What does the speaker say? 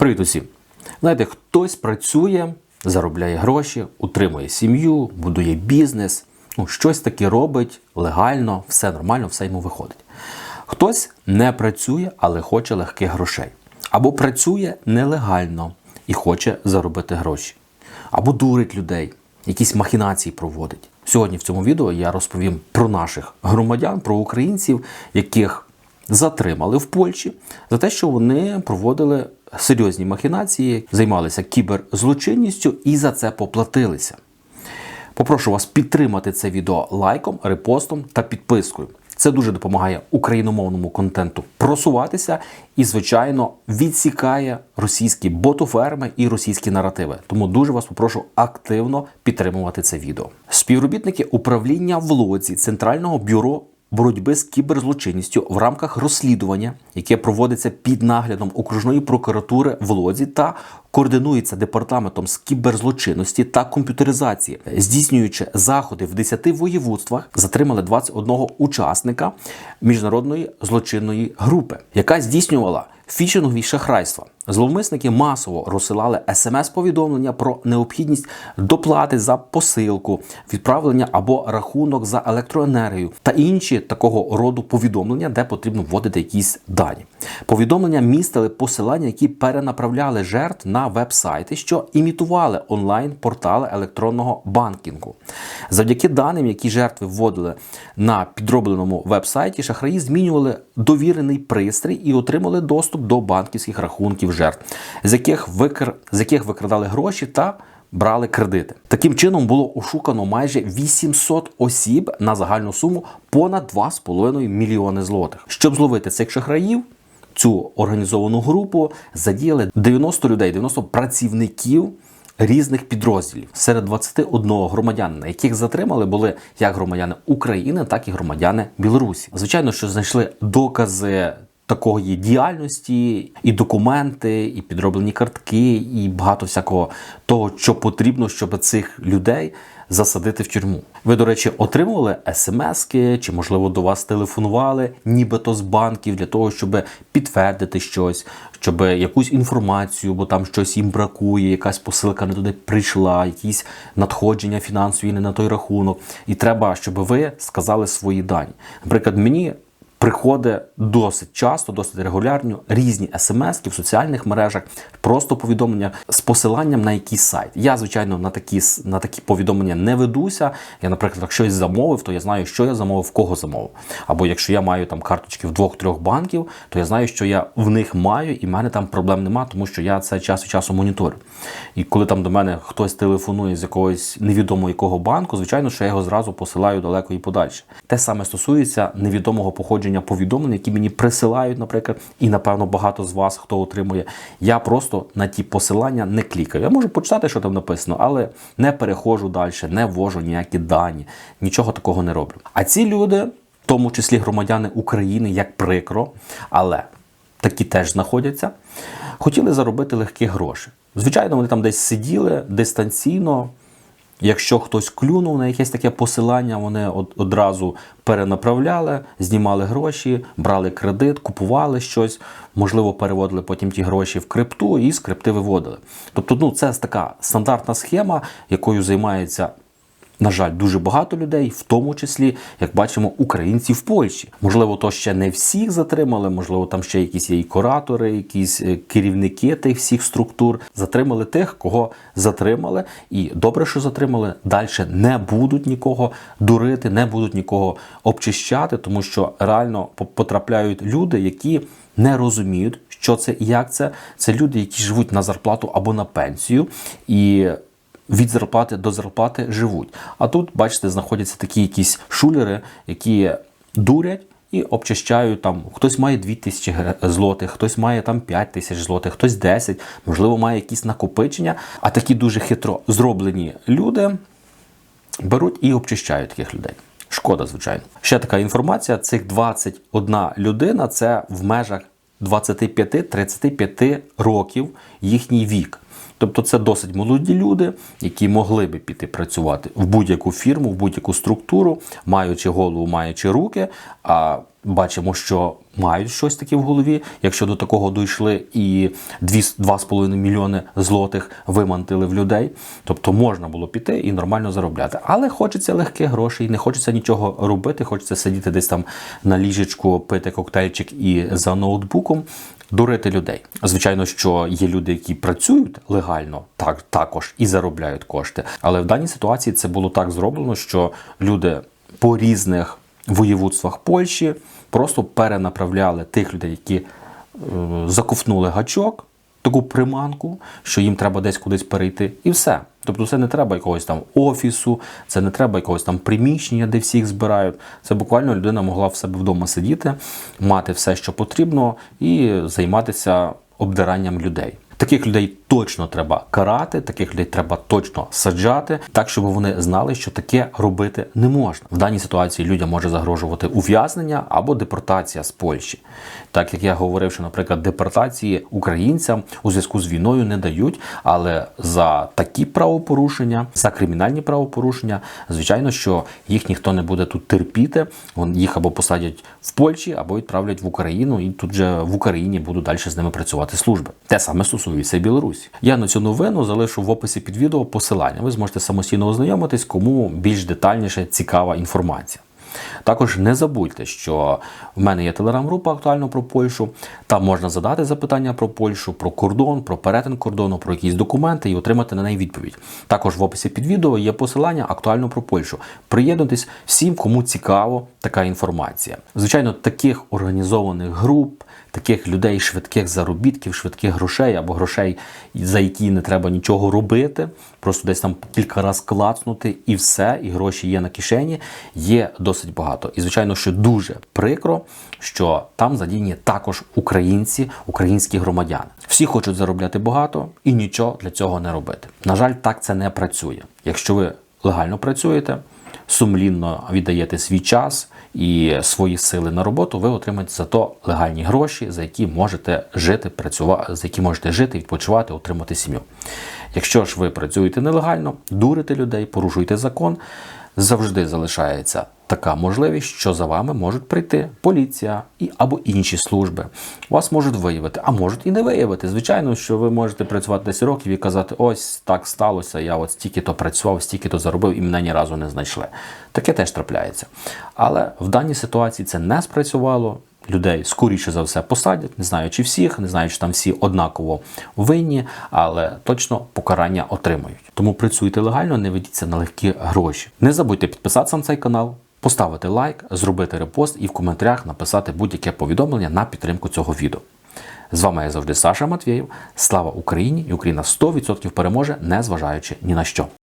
Привіт усім! Знаєте, хтось працює, заробляє гроші, утримує сім'ю, будує бізнес, ну, щось таке робить легально, все нормально, все йому виходить. Хтось не працює, але хоче легких грошей. Або працює нелегально і хоче заробити гроші. Або дурить людей, якісь махінації проводить. Сьогодні в цьому відео я розповім про наших громадян, про українців, яких затримали в Польщі за те, що вони проводили серйозні махінації, займалися кіберзлочинністю і за це поплатилися. Попрошу вас підтримати це відео лайком, репостом та підпискою. Це дуже допомагає україномовному контенту просуватися і, звичайно, відсікає російські ботоферми і російські наративи. Тому дуже вас попрошу активно підтримувати це відео. Співробітники управління в Лодзі Центрального бюро боротьби з кіберзлочинністю в рамках розслідування, яке проводиться під наглядом окружної прокуратури в Лодзі та координується департаментом з кіберзлочинності та комп'ютеризації, здійснюючи заходи в 10 воєводствах, затримали 21 учасника міжнародної злочинної групи, яка здійснювала фішингові шахрайства. Зловмисники масово розсилали смс-повідомлення про необхідність доплати за посилку, відправлення або рахунок за електроенергію та інші такого роду повідомлення, де потрібно вводити якісь дані. Повідомлення містили посилання, які перенаправляли жертв на веб-сайти, що імітували онлайн-портали електронного банкінгу. Завдяки даним, які жертви вводили на підробленому веб-сайті, шахраї змінювали довірений пристрій і отримали доступ до банківських рахунків жертв, з яких викр... з яких викрадали гроші та брали кредити. Таким чином було ошукано майже 800 осіб на загальну суму понад 2,5 мільйони злотих. Щоб зловити цих шахраїв. Цю організовану групу задіяли 90 людей, 90 працівників різних підрозділів. Серед 21 громадянина, яких затримали, були як громадяни України, так і громадяни Білорусі. Звичайно, що знайшли докази. Такої діяльності, і документи, і підроблені картки, і багато всякого того, що потрібно, щоб цих людей засадити в тюрму. Ви, до речі, отримували смски, чи, можливо, до вас телефонували, нібито з банків для того, щоб підтвердити щось, щоб якусь інформацію, бо там щось їм бракує, якась посилка не туди прийшла, якісь надходження фінансові не на той рахунок. І треба, щоб ви сказали свої дані. Наприклад, мені. Приходить досить часто, досить регулярно різні смски в соціальних мережах, просто повідомлення з посиланням на якийсь сайт. Я, звичайно, на такі на такі повідомлення не ведуся. Я, наприклад, якщо щось замовив, то я знаю, що я замовив, кого замовив. Або якщо я маю там карточки в двох-трьох банків, то я знаю, що я в них маю, і в мене там проблем нема, тому що я це час від часу моніторю. І коли там до мене хтось телефонує з якогось невідомого якого банку, звичайно, що я його зразу посилаю далеко і подальше. Те саме стосується невідомого походження повідомлень, які мені присилають, наприклад, і напевно багато з вас хто отримує. Я просто на ті посилання не клікаю. Я можу почитати, що там написано, але не переходжу далі, не ввожу ніякі дані, нічого такого не роблю. А ці люди, в тому числі громадяни України, як прикро, але такі теж знаходяться, хотіли заробити легкі гроші. Звичайно, вони там десь сиділи дистанційно. Якщо хтось клюнув на якесь таке посилання, вони одразу перенаправляли, знімали гроші, брали кредит, купували щось, можливо, переводили потім ті гроші в крипту і з крипти виводили. Тобто, ну це така стандартна схема, якою займається на жаль, дуже багато людей, в тому числі, як бачимо, українці в Польщі. Можливо, то ще не всіх затримали, можливо, там ще якісь є і куратори, якісь е, керівники тих всіх структур. Затримали тих, кого затримали. І добре, що затримали. Далі не будуть нікого дурити, не будуть нікого обчищати, тому що реально потрапляють люди, які не розуміють, що це і як це. Це люди, які живуть на зарплату або на пенсію. І від зарплати до зарплати живуть. А тут, бачите, знаходяться такі якісь шулери, які дурять. І обчищають там, хтось має 2 тисячі злотих, хтось має там 5 тисяч злотих, хтось 10, можливо, має якісь накопичення. А такі дуже хитро зроблені люди беруть і обчищають таких людей. Шкода, звичайно. Ще така інформація: цих 21 людина це в межах 25-35 років їхній вік. Тобто це досить молоді люди, які могли би піти працювати в будь-яку фірму, в будь-яку структуру, маючи голову, маючи руки. А бачимо, що мають щось таке в голові. Якщо до такого дійшли і 2,5 мільйони злотих вимантили в людей, тобто можна було піти і нормально заробляти. Але хочеться легких грошей, не хочеться нічого робити, хочеться сидіти десь там на ліжечку, пити коктейльчик і за ноутбуком. Дурити людей. Звичайно, що є люди, які працюють легально, так також і заробляють кошти. Але в даній ситуації це було так зроблено, що люди по різних воєводствах Польщі просто перенаправляли тих людей, які е, заковтнули гачок, таку приманку, що їм треба десь кудись перейти, і все. Тобто, це не треба якогось там офісу, це не треба якогось там приміщення, де всіх збирають. Це буквально людина могла в себе вдома сидіти, мати все, що потрібно, і займатися обдиранням людей. Таких людей точно треба карати, таких людей треба точно саджати, так щоб вони знали, що таке робити не можна. В даній ситуації людям може загрожувати ув'язнення або депортація з Польщі. Так як я говорив, що, наприклад, депортації українцям у зв'язку з війною не дають, але за такі правопорушення, за кримінальні правопорушення, звичайно, що їх ніхто не буде тут терпіти. Їх або посадять в Польщі, або відправлять в Україну, і тут же в Україні будуть далі з ними працювати служби. Те саме стосується і Білорусі. Я на цю новину залишу в описі під відео посилання. Ви зможете самостійно ознайомитись, кому більш детальніше цікава інформація. Також не забудьте, що в мене є телеграм-група актуально про Польщу. Там можна задати запитання про Польщу, про кордон, про перетин кордону, про якісь документи і отримати на неї відповідь. Також в описі під відео є посилання актуально про Польщу. Приєднуйтесь всім, кому цікаво така інформація. Звичайно, таких організованих груп, таких людей, швидких заробітків, швидких грошей або грошей, за які не треба нічого робити, просто десь там кілька разів клацнути і все, і гроші є на кишені, є досить багато. І звичайно, що дуже прикро, що там задіяні також українці, українські громадяни. Всі хочуть заробляти багато і нічого для цього не робити. На жаль, так це не працює. Якщо ви легально працюєте, сумлінно віддаєте свій час і свої сили на роботу, ви отримаєте за то легальні гроші, за які можете жити, працювати, за які можете жити, відпочивати, отримати сім'ю. Якщо ж ви працюєте нелегально, дурите людей, порушуєте закон, завжди залишається така можливість, що за вами можуть прийти поліція і або інші служби. Вас можуть виявити, а можуть і не виявити. Звичайно, що ви можете працювати 10 років і казати, ось так сталося, я от стільки-то працював, стільки-то заробив і мене ні разу не знайшли. Таке теж трапляється. Але в даній ситуації це не спрацювало. Людей скоріше за все посадять, не знаю, чи всіх, не знаю, чи там всі однаково винні, але точно покарання отримають. Тому працюйте легально, не ведіться на легкі гроші. Не забудьте підписатися на цей канал, поставити лайк, зробити репост і в коментарях написати будь-яке повідомлення на підтримку цього відео. З вами я завжди Саша Матвєєв. Слава Україні! І Україна 100% переможе, не зважаючи ні на що.